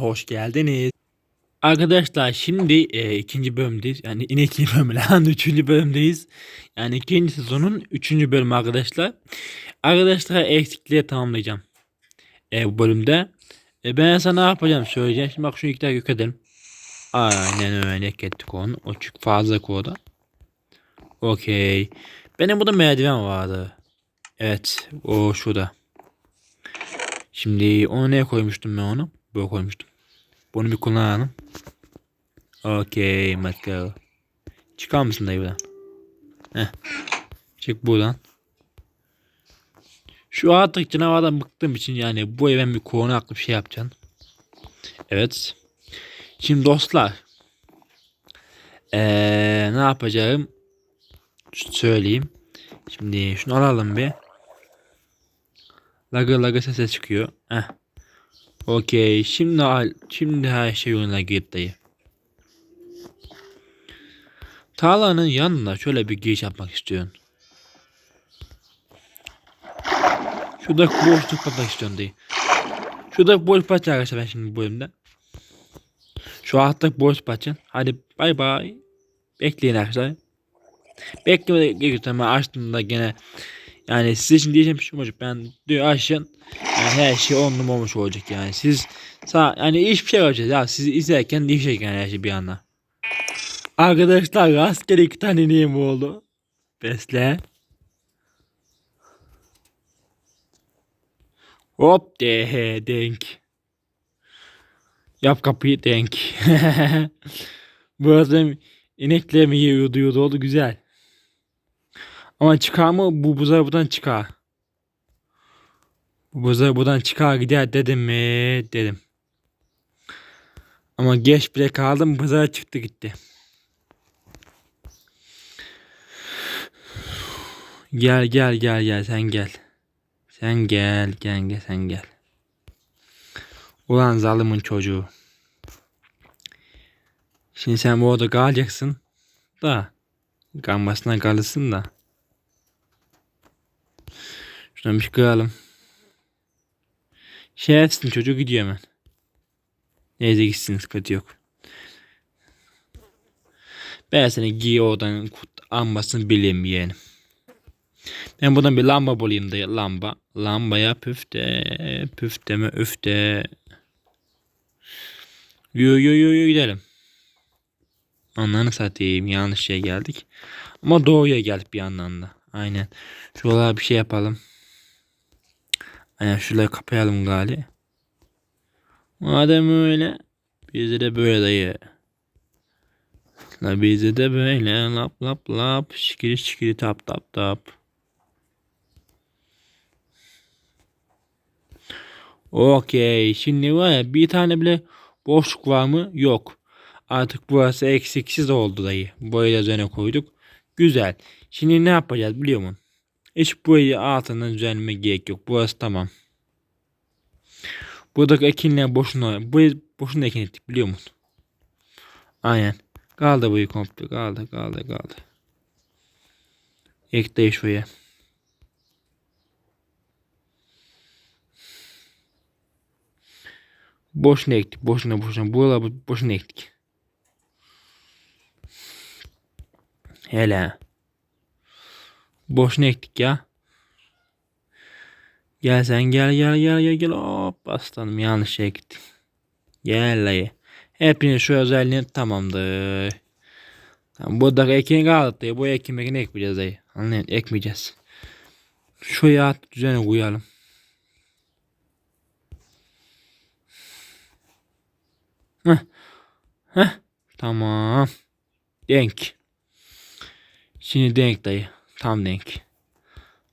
Hoş geldiniz. Arkadaşlar şimdi e, ikinci bölümdeyiz. Yani yine ikinci bölüm lan üçüncü bölümdeyiz. Yani ikinci sezonun üçüncü bölümü arkadaşlar. Arkadaşlar eksikliği tamamlayacağım. E, bu bölümde. E, ben sana ne yapacağım söyleyeceğim. Şimdi bak şunu iki dakika yük edelim. Aynen öyle ettik onu. O çok fazla koda. Okey. Benim burada merdiven vardı. Evet. O şurada. Şimdi onu neye koymuştum ben onu? Böyle koymuştum. Bunu bir kullanalım. Okey. Let's go. Çıkar mısın dayı buradan? Heh. Çık buradan. Şu artık canavardan bıktığım için yani bu eve bir konu aklı bir şey yapacaksın. Evet. Şimdi dostlar. Ee, ne yapacağım? Söyleyeyim. Şimdi şunu alalım bir. Lagı lagı sese çıkıyor. Heh. Okey. Şimdi şimdi her şey yoluna dayı. Tarlanın yanına şöyle bir giriş yapmak istiyorum. Şurada boşluk yapmak istiyorum dayı. Şurada boş parça arkadaşlar ben şimdi bu bölümde. Şu alttaki boş parça. Hadi bay bay. Bekleyin arkadaşlar. Bekleme gerekiyor ama açtığımda gene yani size için diyeceğim bir şey olacak. Ben diyor açın. Yani her şey on numara olmuş olacak yani. Siz sağ yani hiçbir şey olacak ya. Sizi izlerken değişecek yani her şey bir anda. Arkadaşlar rastgele iki tane neyim oldu. Besle. Hop de denk. Yap kapıyı denk. Bu arada inekler mi yiyordu oldu güzel. Ama çıkar mı bu buradan çıkar. Bu buzağı buradan çıkar gider dedim mi dedim. Ama geç bile kaldım buzağı çıktı gitti. Gel gel gel gel sen gel. Sen gel gel gel sen gel. Ulan zalimin çocuğu. Şimdi sen bu orada kalacaksın. Da. Kalmasına kalırsın da. Şuradan bir şey. Etsin çocuk gidiyor hemen. Neyse gitsin sıkıntı yok. Ben seni giy oradan kut ambasını bileyim yeğenim. Ben buradan bir lamba bulayım da lamba. Lambaya püfte püfteme üfte. Yo yo yo yo gidelim. Anlarını satayım yanlış şey geldik. Ama doğuya geldik bir yandan da. Aynen. Şuralara bir şey yapalım. Aynen şurayı kapayalım gali. Madem öyle. Bize de böyle dayı. La bize de böyle lap lap lap şikiri şikiri tap tap tap. Okey. Şimdi var ya bir tane bile boşluk var mı? Yok. Artık burası eksiksiz oldu dayı. Da üzerine koyduk. Güzel. Şimdi ne yapacağız biliyor musun? Hiç burayı altından düzenleme gerek yok. Burası tamam. Buradaki ekinler boşuna. Burayı boşuna ekin ettik biliyor musun? Aynen. Kaldı burayı komple. Kaldı kaldı kaldı. Ek de şuraya. Boşuna ektik. Boşuna boşuna. Buralar boşuna ektik. Hele. Boşuna ektik ya. Gel sen gel gel gel gel gel. Hop aslanım yanlış şey ektik. Gel dayı. Hepiniz şu özelliğini tamamdır. Tamam, buradaki ekini kaldı dayı. Bu ekin ekini ekmeyeceğiz dayı. Anlayın ekmeyeceğiz. Şuraya at düzene koyalım. Heh. Heh. Tamam. Denk. Şimdi denk dayı. Tam denk.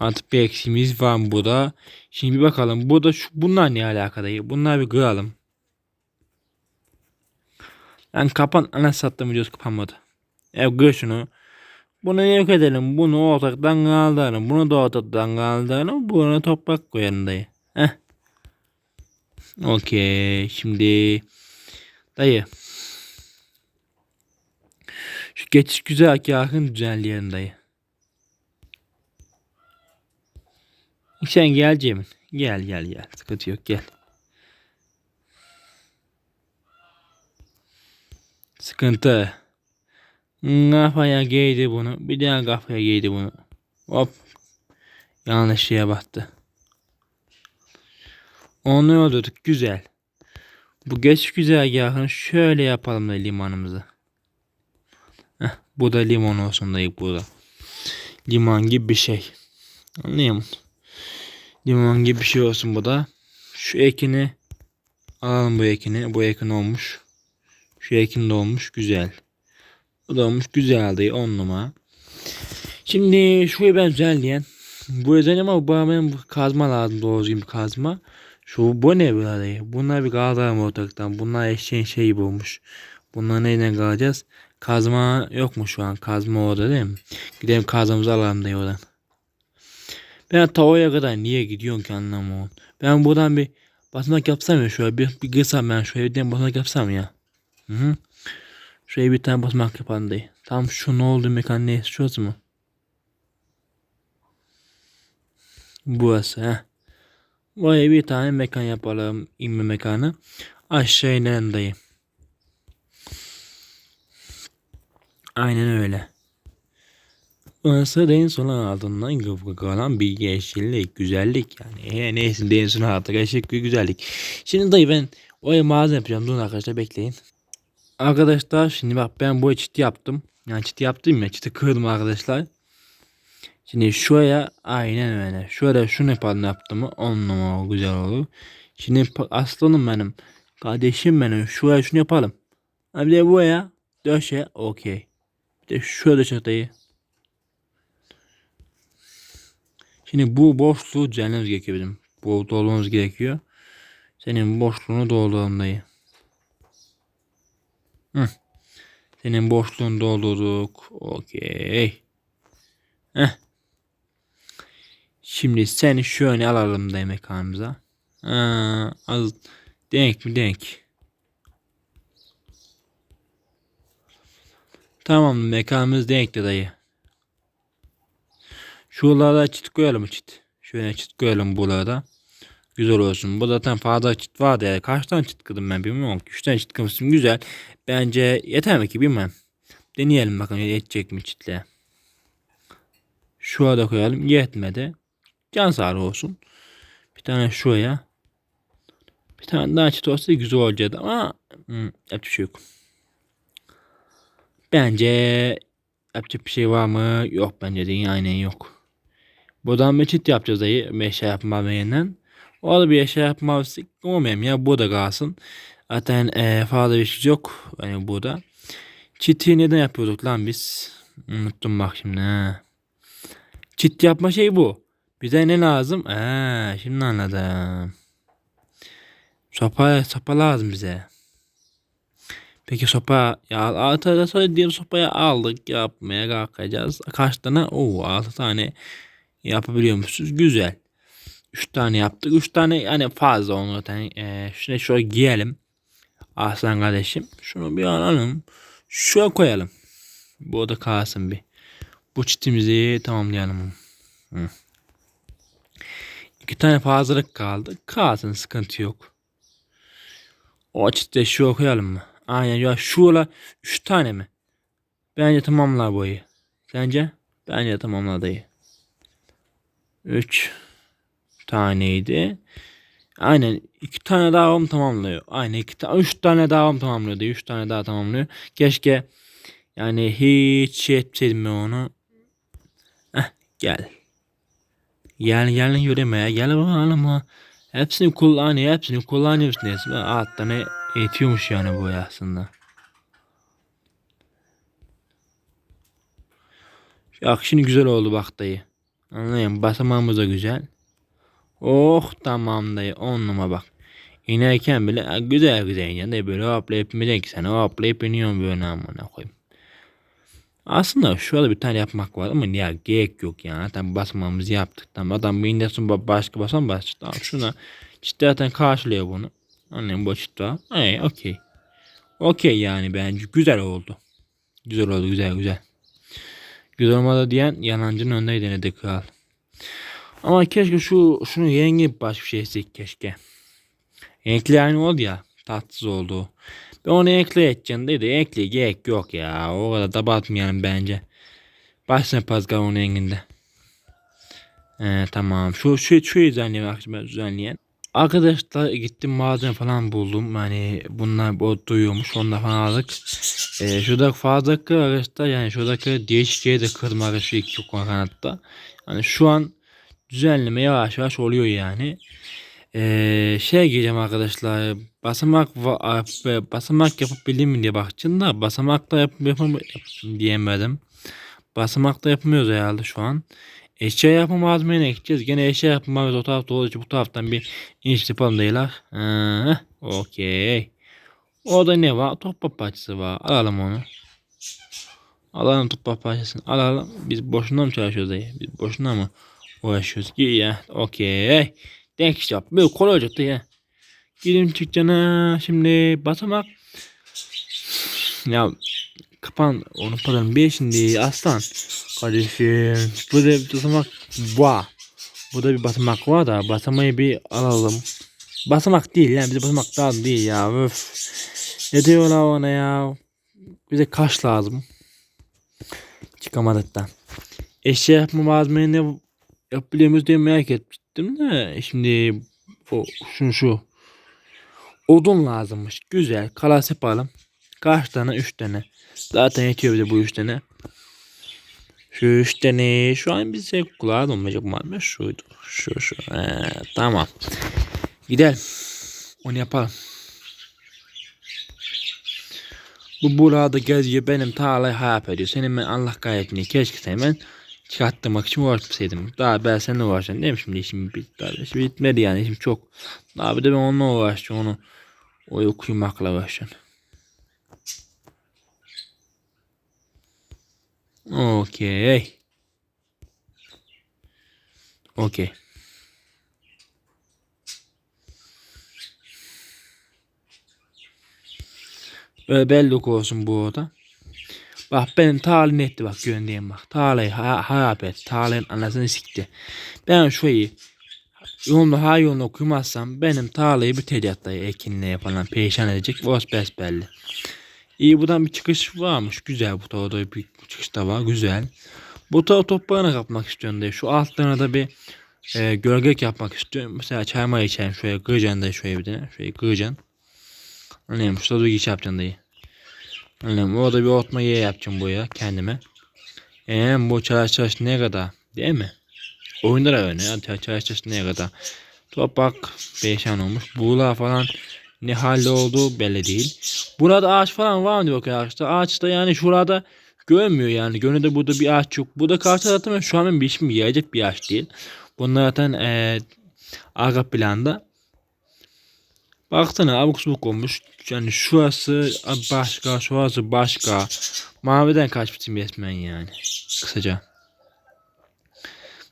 Artık bir eksiğimiz var mı burada? Şimdi bir bakalım. Burada şu bunlar ne alaka dayı? Bunlar bir kıralım. Yani kapan ana sattım videosu kapanmadı. Ya gör şunu. Bunu yok edelim. Bunu ortaktan kaldıralım. Bunu da ortaktan kaldıralım. Bunu toprak koyalım dayı. Heh. Okey. Şimdi dayı. Şu geçiş güzel yakın düzenleyelim dayı. Sen gel Cemil. Gel gel gel. Sıkıntı yok gel. Sıkıntı. Kafaya giydi bunu. Bir daha kafaya giydi bunu. Hop. Yanlış şeye battı. Onu öldürdük. Güzel. Bu geç güzergahını şöyle yapalım da limanımızı. Heh, bu da limon olsun da. Limon gibi bir şey. Anlıyor musun? Limon gibi bir şey olsun bu da. Şu ekini alalım bu ekini. Bu ekin olmuş. Şu ekin de olmuş. Güzel. Bu da olmuş. Güzel dayı. On numara. Şimdi şurayı ben düzenleyen. Bu özel ama bu benim kazma lazım. Doğru bir kazma. Şu bu ne böyle? Bunlar bir kaldıralım ortalıktan. Bunlar eşeğin şeyi bulmuş. Bunlar neyle kalacağız? Kazma yok mu şu an? Kazma orada değil mi? Gidelim kazmamızı alalım dayı oradan. Ben ta oraya kadar niye gidiyorsun ki anlamıyorum. Ben buradan bir basmak yapsam ya şöyle bir, bir kırsam ben şöyle bir tane basmak yapsam ya. Hı hı. Şuraya bir tane basmak yapalım dayı. Tam şu ne oldu mekan ne? Şurası mı? Burası ha. Buraya bir tane mekan yapalım. inme mekanı. Aşağı inelim dayı. Aynen öyle. Burası denizin altından kalan bir yeşillik, güzellik yani. E, neyse denizin altı yeşillik bir güzellik. Şimdi dayı ben oraya mağaza yapacağım. Durun arkadaşlar bekleyin. Arkadaşlar şimdi bak ben bu çiti yaptım. Yani çiti yaptım ya çiti kırdım arkadaşlar. Şimdi şuraya aynen öyle. Şöyle şunu yapalım yaptım mı 10 numara güzel olur. Şimdi aslanım benim. Kardeşim benim. Şuraya şunu yapalım. Ha bir de buraya döşe okey. Bir de şöyle çatayı. Şimdi bu boşluğu düzenlememiz gerekiyor bizim. Bu doldurmamız gerekiyor. Senin boşluğunu dolduralım dayı. Hı. Senin boşluğunu doldurduk. Okey. Heh. Şimdi seni şöyle alalım da mekanımıza. Aa, az denk mi denk. Tamam mekanımız denkti dayı. Şuralarda çit koyalım çit. Şöyle çit koyalım buralarda. Güzel olsun. Bu zaten fazla çit vardı ya. Kaç tane çit kırdım ben bilmiyorum. 3 tane çit kırmışım güzel. Bence yeter mi ki bilmem. Deneyelim bakalım yetecek mi çitle. Şurada koyalım. Yetmedi. Can sağlığı olsun. Bir tane şuraya. Bir tane daha çit olsa güzel olacaktı ama hmm, yapacak bir şey yok. Bence yapacak bir şey var mı? Yok bence de aynen yok. Buradan bir çit yapacağız dayı. Meşe yapma yeniden. O da bir eşya yapma olmayayım ya. Bu da kalsın. Zaten e, fazla bir şey yok. Yani burada. Çiti neden yapıyorduk lan biz? Unuttum bak şimdi. Ha. Çit yapma şey bu. Bize ne lazım? Ee, şimdi anladım. Sopa, sopa lazım bize. Peki sopa ya altı sonra diğer sopayı aldık yapmaya kalkacağız. Kaç tane? Oo altı tane yapabiliyor musunuz? Güzel. Üç tane yaptık. Üç tane yani fazla onu zaten. Ee, şunu şöyle giyelim. Aslan kardeşim. Şunu bir alalım. Şuraya koyalım. Bu da kalsın bir. Bu çitimizi tamamlayalım. Hı. İki tane fazlalık kaldı. Kalsın sıkıntı yok. O çitte şu koyalım mı? Aynen ya şurala üç tane mi? Bence tamamlar boyu. Sence? Bence tamamlar dayı. Üç taneydi. Aynen iki tane daha mı tamamlıyor. Aynen iki tane, üç tane daha mı tamamlıyor diye tane daha tamamlıyor. Keşke yani hiç şey etseydim ben onu. Heh, gel. Gel gel yürümeye gel bakalım ha. Hepsini kullanıyor hepsini kullanıyoruz neyse. Alt tane eğitiyormuş yani bu aslında. Bak şimdi güzel oldu bak dayı. Anlayın basamağımız da güzel. Oh tamam dayı on numara bak. İnerken bile güzel güzel iniyor dayı böyle hoplayıp inecek ki sen hoplayıp iniyorsun böyle amına koyayım. Aslında şurada bir tane yapmak var ama ya gerek yok yani. Zaten basmamızı yaptık. Tamam adam bir başka basan bas. Tamam şuna işte zaten karşılıyor bunu. Annem bu çıta. Ey okey. Okey yani bence güzel oldu. Güzel oldu güzel güzel. Güzel diyen yalancının önündeydi denedi kral. Ama keşke şu şunu rengi başka bir şey etsek keşke. Renkli aynı oldu ya. tatsız oldu. Ben onu ekleyeceğim dedi. Ekle gerek yok ya. O kadar da batmayalım bence. Başına pazgar onun enginde. Ee, tamam. Şu şu şu düzenleyen akşam düzenleyen. Arkadaşlar gittim malzeme falan buldum. Hani bunlar bu duyuyormuş. Ondan falan aldık. Ee, şurada fazlaki arkadaşlar yani şuradaki değişik yeri de kırma arkadaşlar iki kanatta. Hani şu an düzenleme yavaş yavaş oluyor yani. Ee, şey giyeceğim arkadaşlar. Basamak basamak yapabildim mi diye bakacağım da basamakla yap yapam diyemedim. Basamakla yapamıyoruz herhalde şu an. Eşya yapma malzemene gideceğiz. Gene eşya yapma malzemesi o tarafta olduğu için bu taraftan bir iniş yapalım değiller. Hı, Okey. Orada ne var? Toprak parçası var. Alalım onu. Alalım toprak parçasını. Alalım. Biz boşuna mı çalışıyoruz dayı? Biz boşuna mı uğraşıyoruz ki ya? Okey. Denk yap. Böyle kolay olacaktı ya. Gidelim çıkacağına. Şimdi basamak. Ya kapan onu pardon bir şimdi aslan. Kardeşim. Burada bir basamak var. Burada bir basamak var da basamayı bir alalım. Basamak değil yani bize basamak lazım değil ya. Öf. Ne diyorlar ona ya? Bize kaş lazım. Çıkamadık da. Eşya yapma malzemeyi ne yapabiliyor muyuz diye merak etmiştim de. Şimdi o şu şu. Odun lazımmış. Güzel. Kalas yapalım. Kaç tane? Üç tane. Zaten yetiyor bize bu üç tane. Şu tane. Şu an bize kulağa donmayacak malzeme şuydu. Şu şu. Ee, tamam. Gidelim. Onu yapalım. Bu burada geziyor benim tarlayı hayap ediyor. Senin ben Allah gayetini keşke seni ben çıkarttırmak için uğraşmasaydım. Daha ben seninle uğraşacağım değil mi şimdi işim bitti. İşim bitmedi yani işim çok. Daha bir de ben onunla uğraşacağım onu. O okuymakla uğraşacağım. Okey. Okey. Belli olsun bu oda. Bak benim talim etti bak göndeyim bak. Ha harap et. Tarlayın anasını sikti. Ben şurayı yolunu ha yolunu okumazsam benim tarlayı bir tediatlayı ekinliğe falan perişan edecek. Vos besbelli. İyi buradan bir çıkış varmış. Güzel bu tarafa bir çıkış da var. Güzel. Bu tarafa toprağına kapmak istiyorum diye. Şu altlarına da bir e, gölge yapmak istiyorum. Mesela çayma içelim. Şöyle kıracaksın da şöyle bir tane. Şöyle kıracaksın. Anlayayım. Şurada bir iş yapacaksın dayı. Anlayayım. Orada bir otma yeri yapacağım buraya kendime. Eee bu çalış çalış ne kadar? Değil mi? Oyunda da öyle. Ya. Çalış çalış ne kadar? Toprak perişan olmuş. Buğla falan ne halde olduğu belli değil. Burada ağaç falan var mı diyor arkadaşlar. Ağaçta yani şurada görmüyor yani. Gönülde burada bir ağaç yok. Burada karşı tarafta şu an bir işim gelecek bir ağaç değil. Bunlar zaten ee, arka planda. Baksana abuk subuk olmuş. Yani şurası başka, şurası başka. Maviden kaçmışım resmen yani. Kısaca.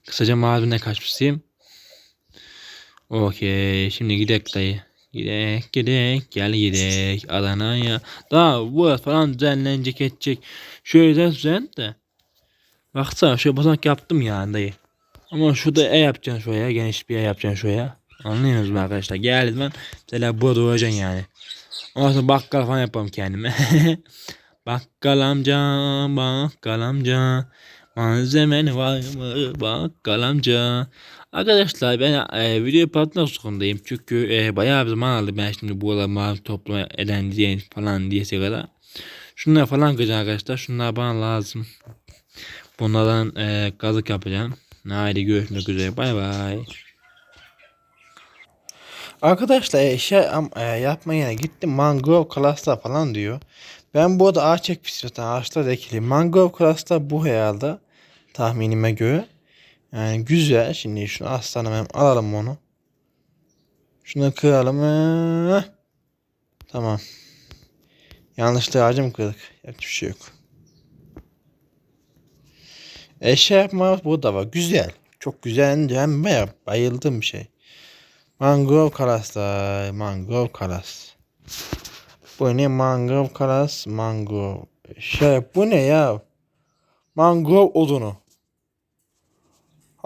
Kısaca maviden kaçmışım. Okey. Şimdi gidek dayı. Gidek gidek gel gidek Adana'ya. Daha bu falan düzenlenecek edecek. Şöyle düzen de. Baksana şöyle basamak yaptım yani dayı. Ama şurada e yapacaksın şuraya. Geniş bir e yapacaksın şuraya. Anlıyorsunuz mu arkadaşlar? Geldim ben. Mesela burada duracaksın yani. Ondan sonra bakkal falan yapalım kendime. bakkal amca, bakkal amca. Malzemen var mı bakkal amca. Arkadaşlar ben e, video patlamak zorundayım. Çünkü e, bayağı bir zaman aldı ben şimdi bu arada mavi toplama eden diye falan diyese kadar. Şunlar falan kıracağım arkadaşlar. Şunlar bana lazım. Bunlardan e, kazık yapacağım. Haydi görüşmek üzere. Bay bay. Arkadaşlar eşya am- e, yapmaya gittim mangrove klaslar falan diyor. Ben bu arada ağaç ekmişim zaten ağaçlar ekili. Mangrove klaslar bu herhalde tahminime göre. Yani güzel. Şimdi şunu aslanım hem alalım onu. Şunu kıralım. Tamam. Yanlışlıkla ağacı mı kırdık? Yapacak bir şey yok. Eşya yapma burada var. Güzel. Çok güzel. Hem bayağı bayıldığım bir şey. Mangrove kalaslar. Mangrove kalas. Bu ne mangrove kalas? Mangrove. Şey bu ne ya? Mangrove odunu.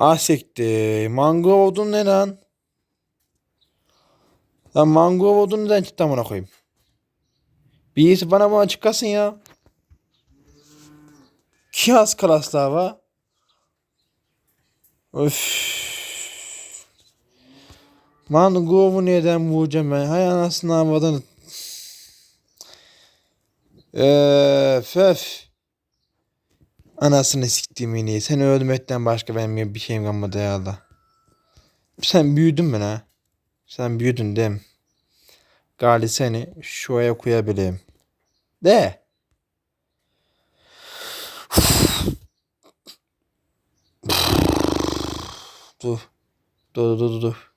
Asekti. Mangrove odun ne lan? Lan mango odunu neden çıktı amına koyayım? Birisi bana bunu açıklasın ya. Kiyas klaslar var. Öf. Mangovu neden vuracağım ben? Hay anasını avradını. Öf öf. Anasını siktiğim yine. Seni öldürmekten başka benim bir şeyim kalmadı ya Allah. Sen büyüdün mü ha? Sen büyüdün değil mi? Gali seni şuraya koyabileyim. De. dur. Dur dur dur.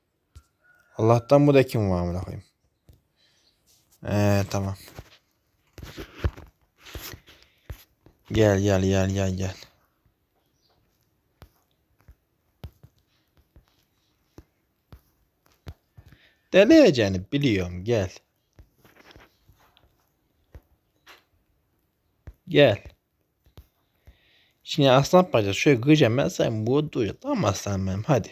Allah'tan bu da kim var amına koyayım. Ee tamam. Gel gel gel gel gel. Deneyeceğini biliyorum gel. Gel. Şimdi aslan parçası şöyle kıracağım ben sen bu duyuyor. Tamam aslan benim hadi.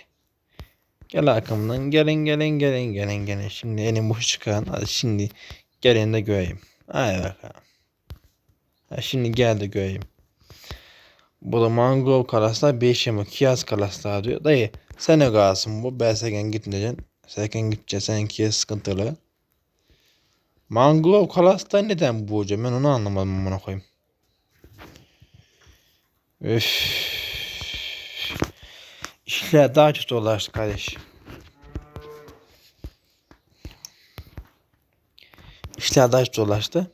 Gel arkamdan gelin gelin gelin gelin gelin. Şimdi elim boş çıkan hadi şimdi gelin de göreyim. Hadi bakalım. Ha, şimdi gel de göreyim. Bu da mangrove kalaslar 5 yamuk kiyas kalaslar diyor. Dayı sen ne kalsın bu? Ben seken gitmeyeceksin. Seken gideceksin. Seninki sıkıntılı. Mangrove kalaslar neden bu hocam? Ben onu anlamadım amına koyayım. Üf. İşler daha çok zorlaştı kardeş. İşler daha çok zorlaştı.